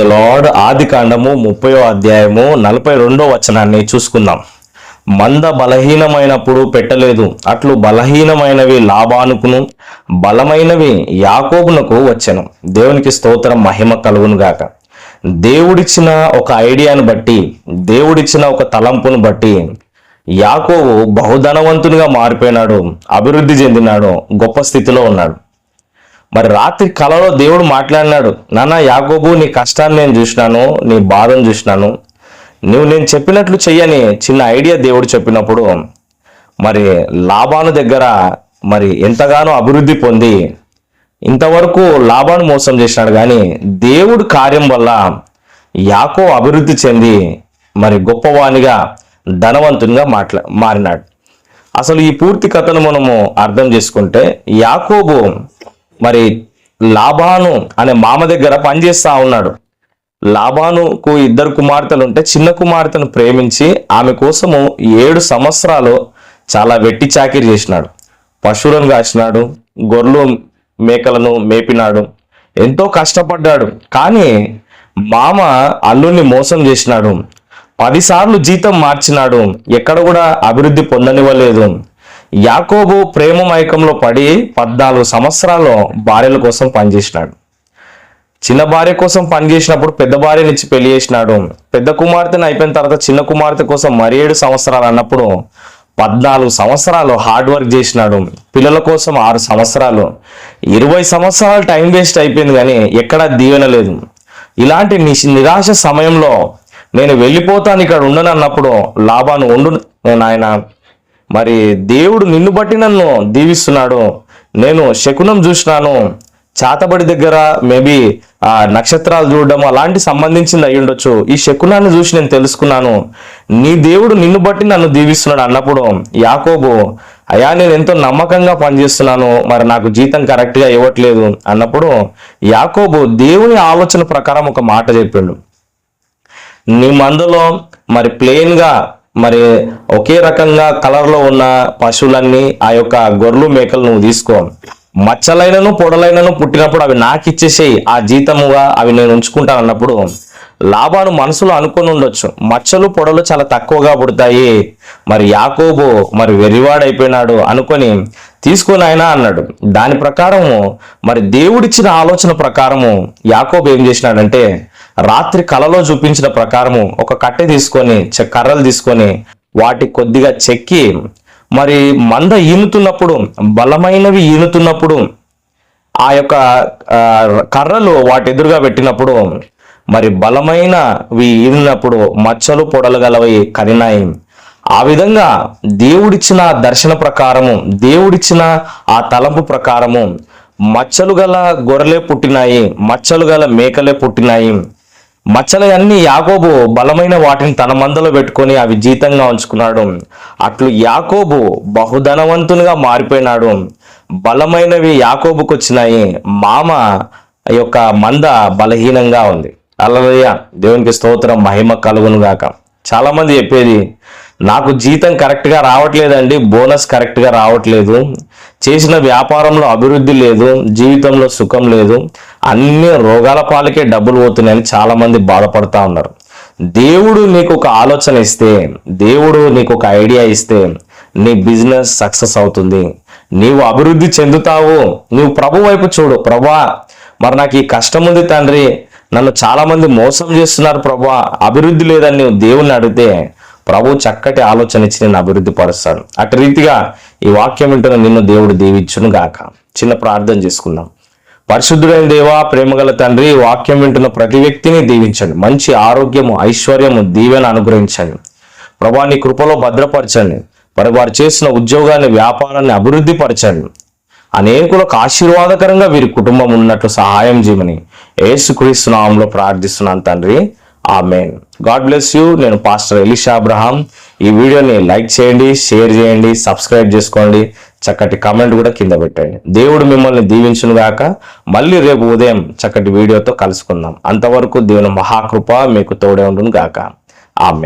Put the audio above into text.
Lord ఆది కాండము ముప్పయో అధ్యాయము నలభై రెండో వచనాన్ని చూసుకుందాం. మంద బలహీనమైనప్పుడు పెట్టలేదు. అట్లు బలహీనమైనవి లాభానుకును బలమైనవి యాకోబునకు వచ్చెను. దేవునికి స్తోత్రం మహిమ కలుగును గాక. దేవుడిచ్చిన ఒక ఐడియాను బట్టి దేవుడిచ్చిన ఒక తలంపును బట్టి యాకోబు బహుధనవంతునిగా మారిపోయినాడు అభివృద్ధి చెందినాడు గొప్ప స్థితిలో ఉన్నాడు. మరి రాత్రి కలలో దేవుడు మాట్లాడినాడు నాన్న యాగోబు నీ కష్టాన్ని నేను చూసినాను నీ బాధను చూసినాను. నువ్వు నేను చెప్పినట్లు చెయ్యని చిన్న ఐడియా దేవుడు చెప్పినప్పుడు మరి లాభాను దగ్గర మరి ఎంతగానో అభివృద్ధి పొంది ఇంతవరకు లాభాను మోసం చేసినాడు. కానీ దేవుడు కార్యం వల్ల యాకో అభివృద్ధి చెంది మరి గొప్పవానిగా ధనవంతునిగా మాట్లా మారినాడు. అసలు ఈ పూర్తి కథను మనము అర్థం చేసుకుంటే యాకోబు మరి లాభాను అనే మామ దగ్గర పనిచేస్తా ఉన్నాడు. లాభానుకు ఇద్దరు కుమార్తెలు ఉంటే చిన్న కుమార్తెను ప్రేమించి ఆమె కోసము ఏడు సంవత్సరాలు చాలా వెట్టి చాకిరి చేసినాడు. పశువులను కాసినాడు గొర్రెలు మేకలను మేపినాడు ఎంతో కష్టపడ్డాడు. కానీ మామ అల్లుల్ని మోసం చేసినాడు. పదిసార్లు జీతం మార్చినాడు. ఎక్కడ కూడా అభివృద్ధి పొందనివ్వలేదు. యాకోబు ప్రేమ మైకంలో పడి పద్నాలుగు సంవత్సరాలు భార్యల కోసం పనిచేసినాడు. చిన్న భార్య కోసం పనిచేసినప్పుడు పెద్ద భార్యనిచ్చి పెళ్ళి చేసినాడు. పెద్ద కుమార్తెను అయిపోయిన తర్వాత చిన్న కుమార్తె కోసం మరి ఏడు సంవత్సరాలు అన్నప్పుడు పద్నాలుగు సంవత్సరాలు హార్డ్ వర్క్ చేసినాడు. పిల్లల కోసం ఆరు సంవత్సరాలు. ఇరవై సంవత్సరాలు టైం వేస్ట్ అయిపోయింది కానీ ఎక్కడా దీవెన లేదు. ఇలాంటి నిరాశ సమయంలో నేను వెళ్ళిపోతాను ఇక్కడ ఉండను అన్నప్పుడు లాభాన్ని ఉండు నాయన మరి దేవుడు నిన్ను బట్టి నన్ను దీవిస్తున్నాడు. నేను శకునం చూసినాను. చాతబడి దగ్గర మేబీ ఆ నక్షత్రాలు చూడడం అలాంటి సంబంధించింది అయి ఉండొచ్చు. ఈ శకునాన్ని చూసి నేను తెలుసుకున్నాను. నీ దేవుడు నిన్ను బట్టి నన్ను దీవిస్తున్నాడు అన్నప్పుడు యాకోబు అయా నేను ఎంతో నమ్మకంగా పనిచేస్తున్నాను. మరి నాకు జీతం కరెక్ట్గా ఇవ్వట్లేదు. అన్నప్పుడు యాకోబు దేవుని ఆలోచన ప్రకారం ఒక మాట చెప్పిండు. నీ మందులో మరి ప్లెయిన్గా మరి ఒకే రకంగా కలర్లో ఉన్న పశువులన్నీ ఆ యొక్క గొర్రెలు మేకలు నువ్వు తీసుకో మచ్చలైనను పొడలైనను పుట్టినప్పుడు అవి నాకు ఇచ్చేసేయి ఆ జీతముగా అవి నేను ఉంచుకుంటాను అన్నప్పుడు లాభాను మనసులో అనుకొని ఉండొచ్చు. మచ్చలు పొడలు చాలా తక్కువగా పుడతాయి. మరి యాకోబు మరి వెర్రివాడైపోయినాడు అనుకొని తీసుకొని ఆయన అన్నాడు. దాని ప్రకారము మరి దేవుడిచ్చిన ఆలోచన ప్రకారము యాకోబు ఏం చేసినాడంటే రాత్రి కలలో చూపించిన ప్రకారము ఒక కట్టె తీసుకొని కర్రలు తీసుకొని వాటి కొద్దిగా చెక్కి మరి మంద ఈనుతున్నప్పుడు బలమైనవి ఈనుతున్నప్పుడు ఆ యొక్క కర్రలు వాటి ఎదురుగా పెట్టినప్పుడు మరి బలమైనవి ఈనినప్పుడు మచ్చలు పొడలు గలవి కరినాయి ఆ విధంగా దేవుడిచ్చిన దర్శన ప్రకారము దేవుడిచ్చిన ఆ తలంపు ప్రకారము మచ్చలు గల గొర్రెలే పుట్టినాయి మచ్చలు గల మేకలే పుట్టినాయి. మచ్చలన్నీ యాకోబు బలమైన వాటిని తన మందలో పెట్టుకొని అవి జీతంగా ఉంచుకున్నాడు. అట్లు యాకోబు బహుధనవంతునిగా మారిపోయినాడు. బలమైనవి యాకోబుకు వచ్చినాయి మామ యొక్క మంద బలహీనంగా ఉంది. అల్లయ్య దేవునికి స్తోత్రం మహిమ కలుగును గాక. చాలామంది చెప్పేది నాకు జీతం కరెక్ట్గా రావట్లేదండి బోనస్ కరెక్ట్గా రావట్లేదు. చేసిన వ్యాపారంలో అభివృద్ధి లేదు జీవితంలో సుఖం లేదు అన్ని రోగాల పాలకే డబ్బులు పోతున్నాయని చాలామంది బాధపడుతూ బాధపడతా ఉన్నారు. దేవుడు నీకు ఒక ఆలోచన ఇస్తే దేవుడు నీకు ఒక ఐడియా ఇస్తే నీ బిజినెస్ సక్సెస్ అవుతుంది. నీవు అభివృద్ధి చెందుతావు. నీవు ప్రభు వైపు చూడు. ప్రభా మరి నాకు ఈ కష్టం ఉంది తండ్రి. నన్ను చాలామంది మోసం చేస్తున్నారు ప్రభా. అభివృద్ధి లేదని నువ్వు దేవుణ్ణి అడిగితే ప్రభు చక్కటి ఆలోచన ఇచ్చి నేను అభివృద్ధి పరుస్తాడు అటు రీతిగా ఈ వాక్యం వింటున్న నిన్ను దేవుడు దీవించును గాక. చిన్న ప్రార్థన చేసుకుందాం. పరిశుద్ధుడైన దేవా ప్రేమగల తండ్రి వాక్యం వింటున్న ప్రతి వ్యక్తిని దీవించండి. మంచి ఆరోగ్యము ఐశ్వర్యము దీవెన అనుగ్రహించండి. ప్రభా నీ కృపలో భద్రపరచండి. మరి వారు చేసిన ఉద్యోగాన్ని వ్యాపారాన్ని అభివృద్ధి పరచండి. అనేకులకు ఆశీర్వాదకరంగా వీరి కుటుంబం ఉన్నట్లు సహాయం చేయమని ఏసుక్రీస్తు నామంలో ప్రార్థిస్తున్నాను తండ్రి. ఆమెన్. God bless you. నేను పాస్టర్ ఎలిషా అబ్రహాం. ఈ వీడియోని లైక్ చేయండి షేర్ చేయండి సబ్స్క్రైబ్ చేసుకోండి. చక్కటి కామెంట్ కూడా కింద పెట్టండి. దేవుడు మిమ్మల్ని దీవించును గాక. మళ్ళీ రేపు ఉదయం చక్కటి వీడియోతో కలుసుకుందాం. అంతవరకు దేవుని మహాకృప మీకు తోడే ఉండును గాక. ఆమెన్.